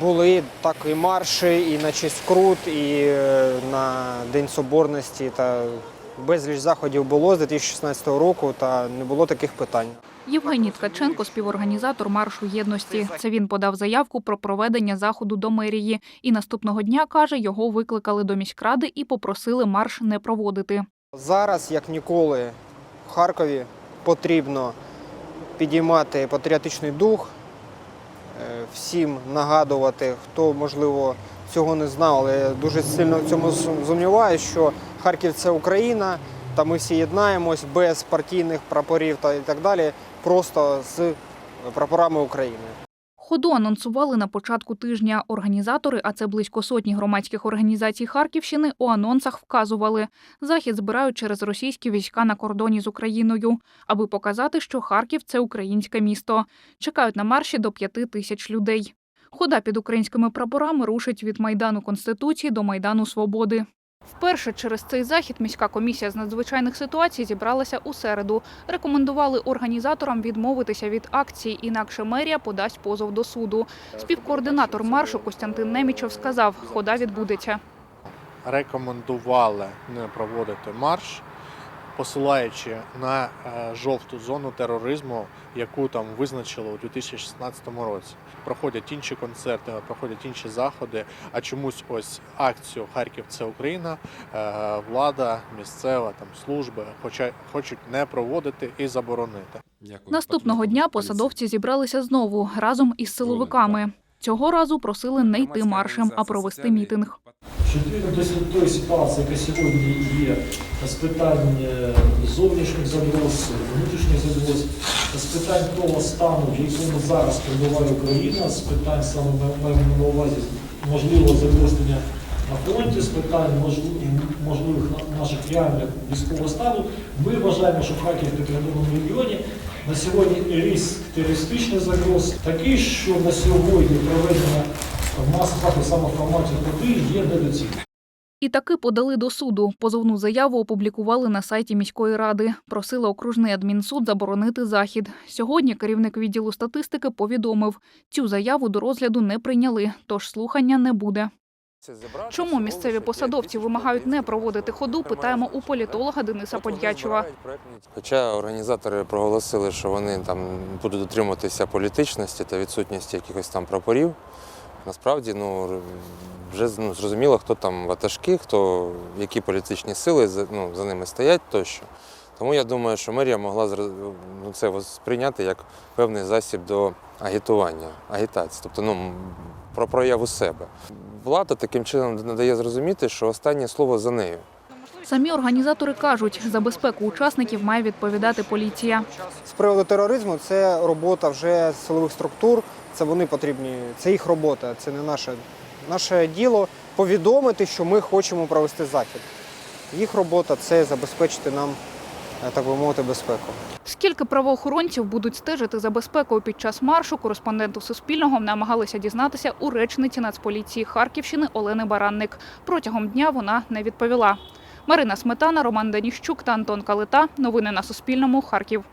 Були так і марші, і на честь Крут, і е, на День Соборності. Та безліч заходів було з 2016 року, та не було таких питань. Євгеній Ткаченко, співорганізатор маршу єдності. Це він подав заявку про проведення заходу до мерії. І наступного дня каже, його викликали до міськради і попросили марш не проводити. Зараз, як ніколи, в Харкові потрібно підіймати патріотичний дух, всім нагадувати, хто, можливо, цього не знав, але я дуже сильно в цьому сумніваюся, що Харків це Україна, та ми всі єднаємось без партійних прапорів та і так далі, просто з прапорами України. Ходу анонсували на початку тижня. Організатори, а це близько сотні громадських організацій Харківщини, у анонсах вказували, захід збирають через російські війська на кордоні з Україною, аби показати, що Харків це українське місто. Чекають на марші до п'яти тисяч людей. Хода під українськими прапорами рушить від майдану Конституції до майдану Свободи. Вперше через цей захід міська комісія з надзвичайних ситуацій зібралася у середу. Рекомендували організаторам відмовитися від акції, інакше мерія подасть позов до суду. Співкоординатор маршу Костянтин Немічов сказав, хода відбудеться. рекомендували не проводити марш, посилаючи на е, жовту зону тероризму, яку там визначили у 2016 році. Проходять інші концерти, проходять інші заходи. А чомусь ось акцію Харків це Україна, е, влада, місцева там служби, хоча хочуть не проводити і заборонити. Наступного дня посадовці зібралися знову разом із силовиками. Цього разу просили не йти маршем, а провести мітинг. до тої ситуації, яка сьогодні є з питань е, зовнішніх загроз, внутрішніх загроз, з питань того стану, в якому зараз перебуває Україна, з питань саме маємо на увазі можливого загострення на фронті, з питань можливих, можливих на- наших реальних військового стану, ми вважаємо, що в Харків прикордонному регіоні на сьогодні ризик терористичних загроз такий, що на сьогодні проведення в масових саме форматі ходи є недоцільним. І таки подали до суду. Позовну заяву опублікували на сайті міської ради. Просили окружний адмінсуд заборонити захід. Сьогодні керівник відділу статистики повідомив, цю заяву до розгляду не прийняли, тож слухання не буде. Чому місцеві посадовці вимагають не проводити ходу? Питаємо у політолога Дениса Подячева. Хоча організатори проголосили, що вони там будуть дотримуватися політичності та відсутності якихось там прапорів. Насправді, ну вже ну, зрозуміло, хто там ватажки, хто які політичні сили за- ну, за ними стоять тощо. Тому я думаю, що мерія могла ну, це сприйняти як певний засіб до агітування, агітації, тобто ну, про прояву себе. Влада таким чином надає зрозуміти, що останнє слово за нею. Самі організатори кажуть, за безпеку учасників має відповідати поліція. З приводу тероризму це робота вже силових структур. Це вони потрібні, це їх робота, це не наше. Наше діло повідомити, що ми хочемо провести захід. Їх робота це забезпечити нам, так би мовити, безпеку. Скільки правоохоронців будуть стежити за безпекою під час маршу, кореспонденту Суспільного намагалися дізнатися у речниці Нацполіції Харківщини Олени Баранник. Протягом дня вона не відповіла. Марина Сметана, Роман Даніщук та Антон Калита. Новини на Суспільному. Харків.